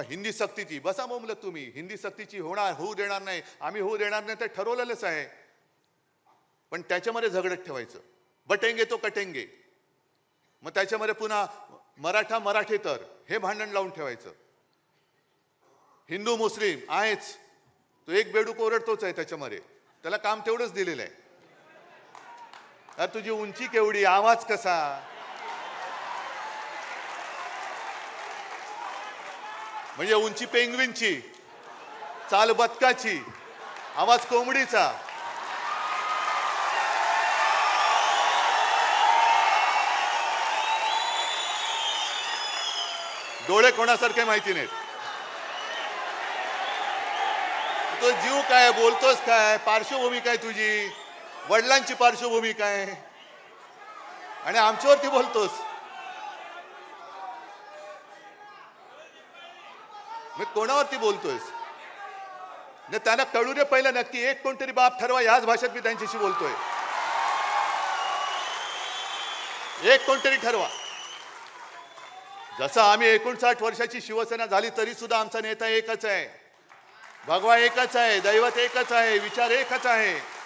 हिंदी सक्तीची बसा बोंबलत तुम्ही. हिंदी सक्तीची होणार होऊ देणार नाही. आम्ही होऊ देणार नाही ते ठरवलेलंच आहे. पण त्याच्यामध्ये झगडत ठेवायचं. बटेंगे तो कटेंगे. मग त्याच्यामध्ये पुन्हा मराठा मराठेतर हे भांडण लावून ठेवायचं. हिंदू मुस्लिम आहेच. तो एक बेडूक ओरडतोच आहे त्याच्यामध्ये. त्याला काम तेवढंच दिलेलं आहे. अरे तुझी उंची केवढी आवाज कसा? म्हणजे उंची पेंगविनची चाल बदकाची आवाज कोंबडीचा. डोळे कोणासारखे माहिती नाहीत. तो जीव काय बोलतोस काय पार्श्वभूमी काय तुझी? वडिलांची पार्श्वभूमी काय? आणि आमच्यावरती बोलतोस. मी कोणावरती बोलतोयस? त्यांना कळू दे पहिलं नक्की. एक कोणतरी बाप ठरवा याच भाषेत मी त्यांच्याशी बोलतोय. एक कोणतरी ठरवा. जसं आम्ही एकोणसाठ वर्षाची शिवसेना झाली तरी सुद्धा आमचा नेता एकच आहे. भगवा एकच आहे दैवत एकच आहे विचार एकच आहे.